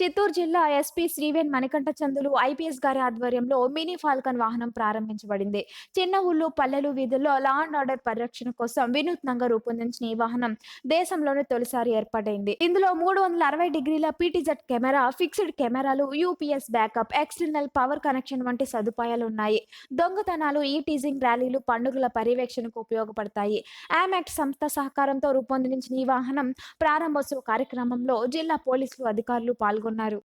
చిత్తూరు జిల్లా ఎస్పీ శ్రీవేన్ మణికంఠ చందులు ఐపీఎస్ గారి ఆధ్వర్యంలో మినీ ఫాల్కన్ వాహనం ప్రారంభించబడింది. చిన్న ఊళ్ళు పల్లెలు వీధుల్లో లా అండ్ ఆర్డర్ పరిరక్షణ కోసం వినూత్నంగా రూపొందించిన ఈ వాహనం దేశంలోనే తొలిసారి ఏర్పాటైంది. ఇందులో మూడు వందల అరవై డిగ్రీల పీటీజెడ్ కెమెరా ఫిక్స్డ్ కెమెరాలు UPS backup external power connection వంటి సదుపాయాలు ఉన్నాయి. దొంగతనాలు ఈ టీజింగ్ ర్యాలీలు పండుగల పర్యవేక్షణకు ఉపయోగపడతాయి. ఆమెక్ట్ సంస్థ సహకారంతో రూపొందించిన ఈ వాహనం ప్రారంభోత్సవ కార్యక్రమంలో జిల్లా పోలీసులు అధికారులు పాల్గొన్నారు. por Naruto.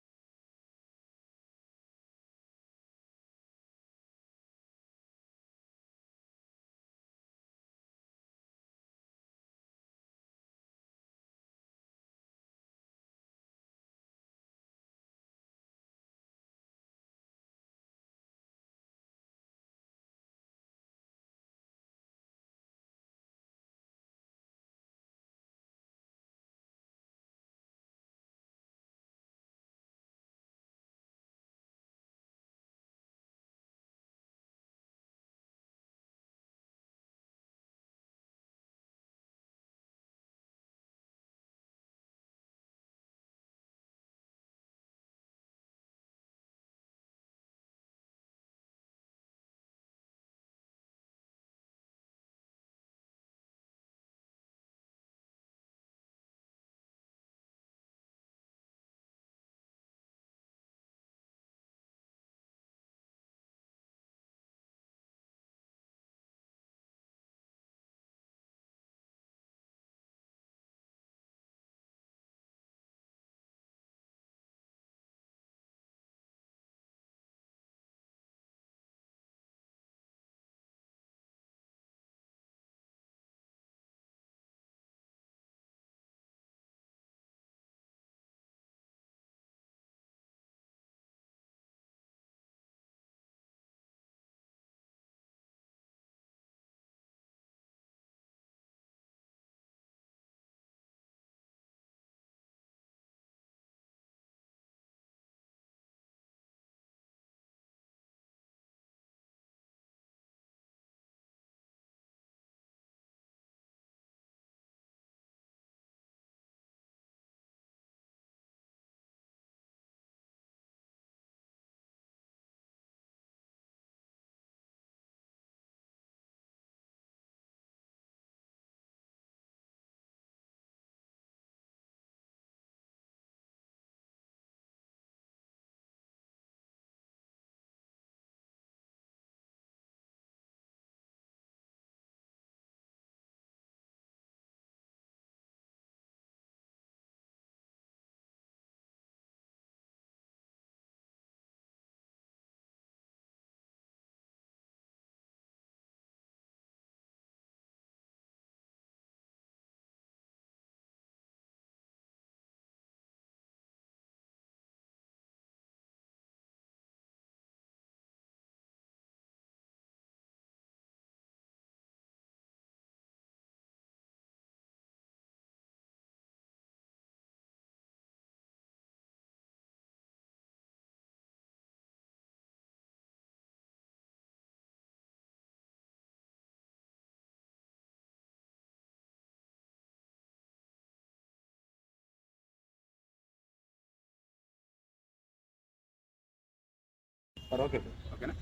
ఓకే ఓకేనా?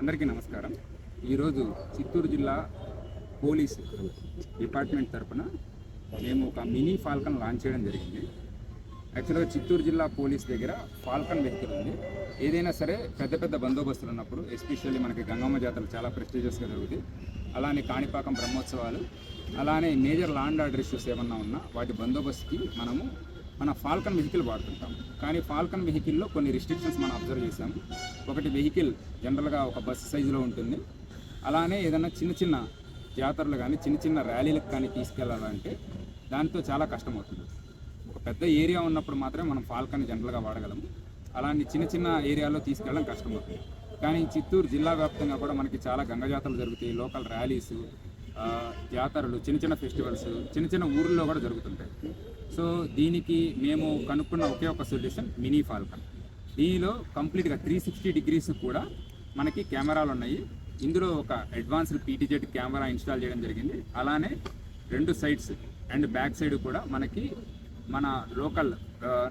అందరికీ నమస్కారం. ఈరోజు చిత్తూరు జిల్లా పోలీస్ డిపార్ట్మెంట్ తరపున మేము ఒక మినీ ఫాల్కన్ లాంచ్ చేయడం జరిగింది. యాక్చువల్గా చిత్తూరు జిల్లా పోలీస్ దగ్గర ఫాల్కన్ వెహికల్ ఉంది. ఏదైనా సరే పెద్ద పెద్ద బందోబస్తులు ఉన్నప్పుడు ఎస్పెషల్లీ మనకి గంగమ్మ జాతరలు చాలా ప్రెస్టీజియస్గా జరుగుతాయి అలానే కాణిపాకం బ్రహ్మోత్సవాలు అలానే మేజర్ లాండ్ ఆర్డర్ ఇష్యూస్ ఏమన్నా ఉన్నా వాటి బందోబస్తుకి మనము మన ఫాల్కన్ వెహికల్ వాడుతుంటాం. కానీ ఫాల్కన్ వెహికల్లో కొన్ని రిస్ట్రిక్షన్స్ మనం అబ్జర్వ్ చేసాము ఒకటి వెహికల్ జనరల్గా ఒక బస్సు సైజులో ఉంటుంది. అలానే ఏదైనా చిన్న చిన్న జాతరలు కానీ చిన్న చిన్న ర్యాలీలకు కానీ తీసుకెళ్ళాలంటే దాంతో చాలా కష్టమవుతుంది. ఒక పెద్ద ఏరియా ఉన్నప్పుడు మాత్రమే మనం ఫాల్కన్ జనరల్గా వాడగలము. అలాంటి చిన్న చిన్న ఏరియాలో తీసుకెళ్ళడం కష్టమవుతుంది. కానీ చిత్తూరు జిల్లా వ్యాప్తంగా కూడా మనకి చాలా గంగ జాతరలు జరుగుతాయి. లోకల్ ర్యాలీస్ జాతరలు చిన్న చిన్న ఫెస్టివల్స్ చిన్న చిన్న ఊర్లో కూడా జరుగుతుంటాయి. సో దీనికి మేము కనుక్కున్న ఒకే ఒక సొల్యూషన్ మినీ ఫాల్కన్. దీనిలో కంప్లీట్గా త్రీ సిక్స్టీ డిగ్రీస్ కూడా మనకి కెమెరాలు ఉన్నాయి. ఇందులో ఒక అడ్వాన్స్డ్ పీటీజెడ్ కెమెరా ఇన్స్టాల్ చేయడం జరిగింది. అలానే రెండు సైడ్స్ అండ్ బ్యాక్ సైడ్ కూడా మనకి మన local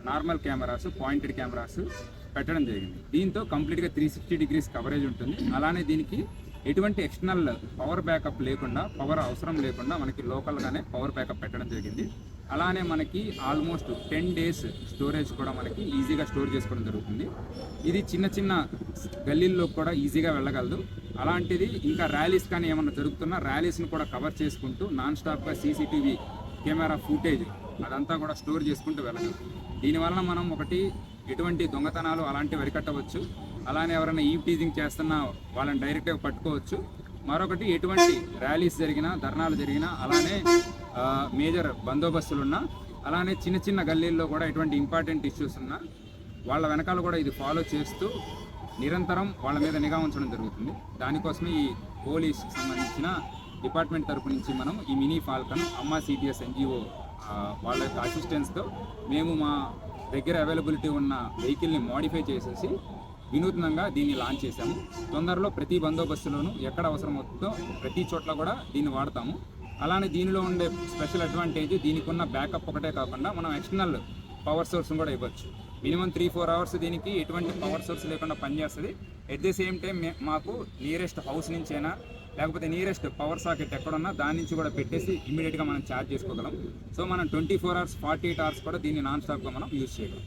normal cameras pointed cameras పెట్టడం జరిగింది. దీంతో కంప్లీట్గా త్రీ సిక్స్టీ డిగ్రీస్ కవరేజ్ ఉంటుంది. అలానే దీనికి ఎటువంటి ఎక్స్టర్నల్ పవర్ బ్యాకప్ లేకుండా పవర్ అవసరం లేకుండా మనకి లోకల్గానే పవర్ బ్యాకప్ పెట్టడం జరిగింది. అలానే మనకి ఆల్మోస్ట్ టెన్ డేస్ స్టోరేజ్ కూడా మనకి ఈజీగా స్టోర్ చేసుకోవడం జరుగుతుంది. ఇది చిన్న చిన్న గల్లీల్లో కూడా ఈజీగా వెళ్ళగలదు. అలాంటిది ఇంకా ర్యాలీస్ కానీ ఏమన్నా జరుగుతున్నా ర్యాలీస్ని కూడా కవర్ చేసుకుంటూ నాన్ స్టాప్గా సీసీటీవీ కెమెరా ఫుటేజ్ అదంతా కూడా స్టోర్ చేసుకుంటూ వెళ్ళగలదు దీనివలన మనం ఒకటి ఎటువంటి దొంగతనాలు అలాంటివి అరికట్టవచ్చు. అలానే ఎవరైనా ఈవ్ టీజింగ్ చేస్తున్నా వాళ్ళని డైరెక్ట్గా పట్టుకోవచ్చు. మరొకటి ఎటువంటి ర్యాలీస్ జరిగినా ధర్నాలు జరిగినా అలానే మేజర్ బందోబస్తులు ఉన్నా అలానే చిన్న చిన్న గల్లీల్లో కూడా ఎటువంటి ఇంపార్టెంట్ ఇష్యూస్ ఉన్నా వాళ్ళ వెనకాల కూడా ఇది ఫాలో చేస్తూ నిరంతరం వాళ్ళ మీద నిఘా ఉంచడం జరుగుతుంది. దానికోసమే ఈ పోలీస్కి సంబంధించిన డిపార్ట్మెంట్ తరపు నుంచి మనం ఈ మినీ ఫాల్కన్ అమ్మ సిపిఎస్ ఎన్జిఓ వాళ్ళ యొక్క అసిస్టెన్స్తో మేము మా దగ్గర అవైలబిలిటీ ఉన్న వెహికల్ని మోడిఫై చేసేసి వినూత్నంగా దీన్ని లాంచ్ చేశాము. తొందరలో ప్రతి బందోబస్తులోనూ ఎక్కడ అవసరం అవుతుందో ప్రతి చోట్ల కూడా దీన్ని వాడతాము. అలానే దీనిలో ఉండే స్పెషల్ అడ్వాంటేజ్ దీనికి ఉన్న బ్యాకప్ ఒకటే కాకుండా మనం ఎక్స్టర్నల్ పవర్ సోర్స్ కూడా ఇవ్వచ్చు. మినిమం త్రీ ఫోర్ అవర్స్ దీనికి ఎటువంటి పవర్ సోర్స్ లేకుండా పనిచేస్తుంది. ఎట్ ది సేమ్ టైం మాకు నియరెస్ట్ హౌస్ నుంచైనా లేకపోతే నియరెస్ట్ పవర్ సాకెట్ ఎక్కడున్నా దాని నుంచి కూడా పెట్టేసి ఇమీడియట్గా మనం ఛార్జ్ చేసుకోగలం. సో మనం twenty four hours forty eight hours కూడా దీన్ని నాన్ స్టాప్గా మనం యూజ్ చేయగలం.